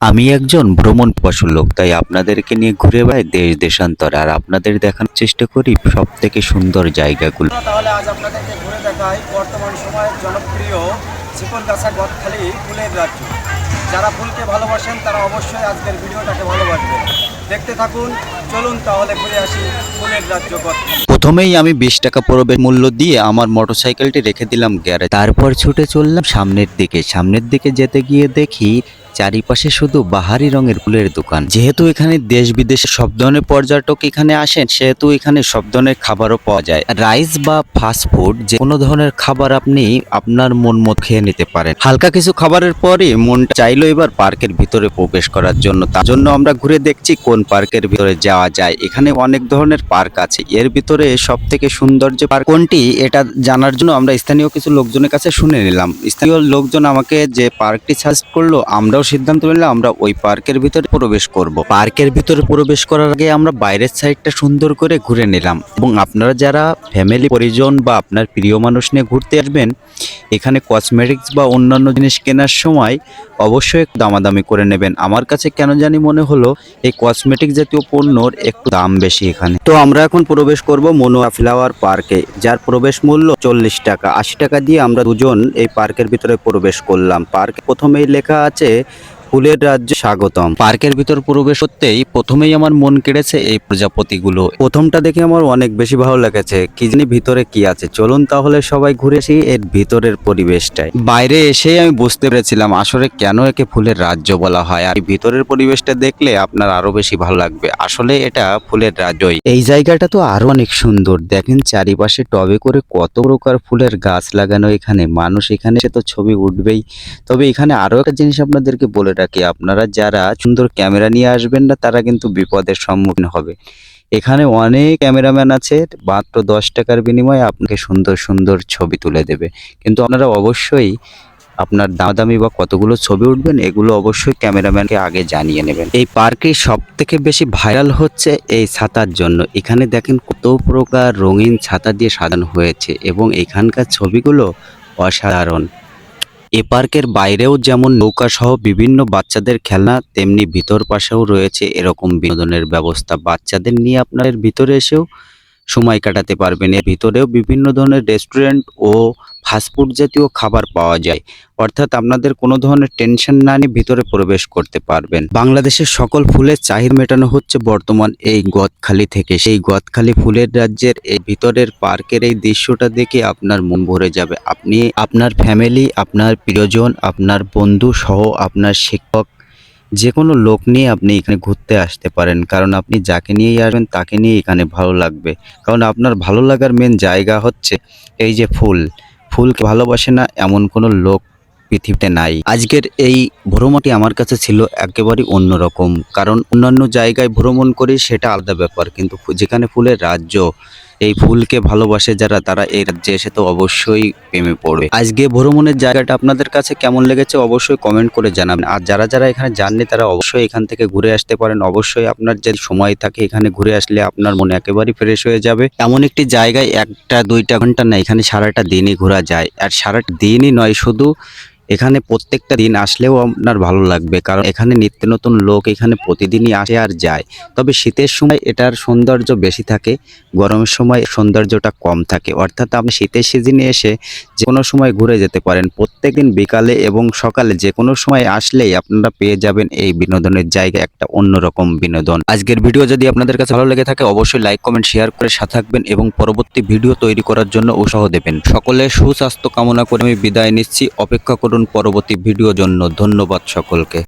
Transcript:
আমি একজন ভ্রমণ পশু লোক তাই আপনাদেরকে নিয়ে ঘুরে বেড়াই দেশ দেশান্তর। আর আপনাদের দেখানোর চেষ্টা করি সব থেকে সুন্দর জায়গাগুলো। তাহলে আজ আপনাদেরকে ঘুরে দেখাই বর্তমান সময়ের জনপ্রিয় চিকনগাছা গদখালি ফুলের রাজ্য। যারা ফুলকে ভালোবাসেন তারা অবশ্যই আজকের ভিডিওটাকে ভালোবাসবেন। দেখতে থাকুন চলুন তাহলে ঘুরে আসি ফুলের রাজ্য গদখালি। প্রথমেই আমি বিশ টাকা প্রবেশ মূল্য দিয়ে আমার মোটরসাইকেলটি রেখে দিলাম গ্যারেজ। তারপর ছুটে চললাম সামনের দিকে। সামনের দিকে যেতে গিয়ে দেখি চারিপাশে শুধু বাহারি রঙের ফুলের দোকান। যেহেতু এখানে দেশ বিদেশে সব ধরনের পর্যটক এখানে আসেন, সেহেতু এখানে সব ধরনের খাবারও পাওয়া যায়। রাইস বা ফাস্ট ফুড, যে কোনো ধরনের খাবার আপনি আপনার মন মত খেয়ে নিতে পারেন। হালকা কিছু খাবারের পরে মনটা চাইলো এবার পার্কের ভিতরে প্রবেশ করার জন্য। তার জন্য আমরা ঘুরে দেখছি কোন পার্কের ভিতরে যাওয়া যায়। এখানে অনেক ধরনের পার্ক আছে। এর ভিতরে সব থেকে সুন্দর যে পার্ক কোনটি, এটা জানার জন্য আমরা স্থানীয় কিছু লোকজনের কাছে শুনে নিলাম। স্থানীয় লোকজন আমাকে যে পার্কটি সাজেস্ট করল, আমরাও সিদ্ধান্ত নিলাম আমরা ওই পার্কের ভিতরে প্রবেশ করব। পার্কের ভিতরে প্রবেশ করার আগে আমরা বাইরের সাইডটা সুন্দর করে ঘুরে নিলাম এবং আপনারা যারা ফ্যামিলি পরিজন বা আপনার প্রিয় মানুষ নিয়ে ঘুরতে আসবেন, এখানে কসমেটিক্স বা অন্যান্য জিনিস কেনার সময় অবশ্যই একটু দামাদামি করে নেবেন। আমার কাছে কেন জানি মনে হলো, এই কসমেটিক জাতীয় পণ্যর একটু দাম বেশি এখানে। তো আমরা এখন প্রবেশ করব মনোয়া ফ্লাওয়ার পার্কে, যার প্রবেশ মূল্য চল্লিশ টাকা। আশি টাকা দিয়ে আমরা দুজন এই পার্কের ভিতরে প্রবেশ করলাম। পার্কে প্রথমেই লেখা আছে ফুলের রাজ্য স্বাগতম। পার্কের ভিতর প্রবেশ করতেই প্রথমেই আমার মন কেড়েছে এই প্রজাপতিগুলো। প্রথমটা দেখে আমার অনেক বেশি ভালো লেগেছে, কি জানি ভিতরে কি আছে। চলুন তাহলে সবাই ঘুরে আসি এর ভিতরের পরিবেশটাই বাইরে এসেই আমি বুঝতে পেরেছিলাম আসলে কেন একে ফুলের রাজ্য বলা হয়। আর ভিতরের পরিবেশটা দেখলে আপনার আরও বেশি ভালো লাগবে। আসলে এটা ফুলের রাজ্যই। এই জায়গাটা তো আরও অনেক সুন্দর। দেখেন চারিপাশে টবে করে কত প্রকার ফুলের গাছ লাগানো এখানে। মানুষ এখানে সে তো ছবি উঠবেই। তবে এখানে আরও একটা জিনিস আপনাদেরকে বলে রাখি আপনারা যারা সুন্দর ক্যামেরা নিয়ে আসবেন না, তারা কিন্তু বিপদের সম্মুখীন হবে। এখানে অনেক ক্যামেরাম্যান আছে, মাত্র দশ টাকার বিনিময়ে আপনাকে সুন্দর সুন্দর ছবি তুলে দেবে। কিন্তু আপনারা অবশ্যই আপনার দামাদামি বা কতগুলো ছবি উঠবেন, এগুলো অবশ্যই ক্যামেরাম্যানকে আগে জানিয়ে নেবেন। এই পার্কে সব থেকে বেশি ভাইরাল হচ্ছে এই ছাতার জন্য। এখানে দেখেন কত প্রকার রঙিন ছাতা দিয়ে সাজানো হয়েছে এবং এখানকার ছবিগুলো অসাধারণ। এ পার্কের বাইরেও যেমন নৌকা সহ বিভিন্ন বাচ্চাদের খেলনা, তেমনি ভিতর পাশেও রয়েছে এরকম বিনোদনের ব্যবস্থা। বাচ্চাদের নিয়ে আপনার ভিতরে এসেও সময় কাটাতে পারবেন। এর ভিতরেও বিভিন্ন ধরনের রেস্টুরেন্ট ও ফাস্টফুড জাতীয় খাবার পাওয়া যায়। অর্থাৎ আপনাদের কোনো ধরনের টেনশন না নিয়ে ভিতরে প্রবেশ করতে পারবেন। বাংলাদেশের সকল ফুলের চাহিদা মেটানো হচ্ছে বর্তমান এই গদখালি থেকে। সেই গদখালি ফুলের রাজ্যের এই ভিতরের পার্কের এই দৃশ্যটা দেখে আপনার মন ভরে যাবে। আপনি, আপনার ফ্যামিলি আপনার প্রিয়জন, আপনার বন্ধু সহ আপনার শিক্ষক যে কোনো লোক নিয়ে আপনি এখানে ঘুরতে আসতে পারেন। কারণ আপনি যাকে নিয়েই আসবেন, তাকে নিয়ে এখানে ভালো লাগবে। কারণ আপনার ভালো লাগার মেন জায়গা হচ্ছে এই যে ফুল। ফুলকে ভালোবাসে না, এমন কোনো লোক পৃথিবীতে নাই। আজকের এই ভ্রমণটি আমার কাছে ছিল একেবারেই অন্যরকম, কারণ অন্যান্য জায়গায় ভ্রমণ করি সেটা আলাদা ব্যাপার, কিন্তু যেখানে ফুলের রাজ্য এই ফুলকে ভালোবাসে যারা, তারা এই রাজ্যে এসে তো অবশ্যই প্রেমে পড়বে। আজকে ভ্রমণের জায়গাটা আপনাদের কাছে কেমন লেগেছে অবশ্যই কমেন্ট করে জানাবেন। আর যারা যারা এখানে যাননি, তারা অবশ্যই এখান থেকে ঘুরে আসতে পারেন। অবশ্যই আপনার যে সময় থাকে এখানে ঘুরে আসলে আপনার মনে একেবারেই ফ্রেশ হয়ে যাবে। এমন একটি জায়গায় একটা, দুইটা ঘণ্টা না, এখানে সারাটা দিনই ঘোরা যায়। আর সারাটা দিনই নয়, শুধু এখানে প্রত্যেকটা দিন আসলেও আপনার ভালো লাগবে, কারণ এখানে নিত্য নতুন লোক এখানে প্রতিদিনই আসে আর যায়। তবে শীতের সময় এটার সৌন্দর্য বেশি থাকে, গরমের সময় সৌন্দর্যটা কম থাকে। অর্থাৎ আপনি শীতের সিজনে এসে যে কোনো সময় ঘুরে যেতে পারেন। প্রত্যেকদিন বিকালে এবং সকালে যে কোনো সময় আসলেই আপনারা পেয়ে যাবেন এই বিনোদনের জায়গায় একটা অন্যরকম বিনোদন। আজকের ভিডিও যদি আপনাদের কাছে ভালো লেগে থাকে, অবশ্যই লাইক, কমেন্ট, শেয়ার করে সাথে থাকবেন এবং পরবর্তী ভিডিও তৈরি করার জন্য উৎসাহ দেবেন। সকলে সুস্বাস্থ্য কামনা করে আমি বিদায় নিচ্ছি। অপেক্ষা করুন পরবর্তী ভিডিও জন্য। ধন্যবাদ সকলকে।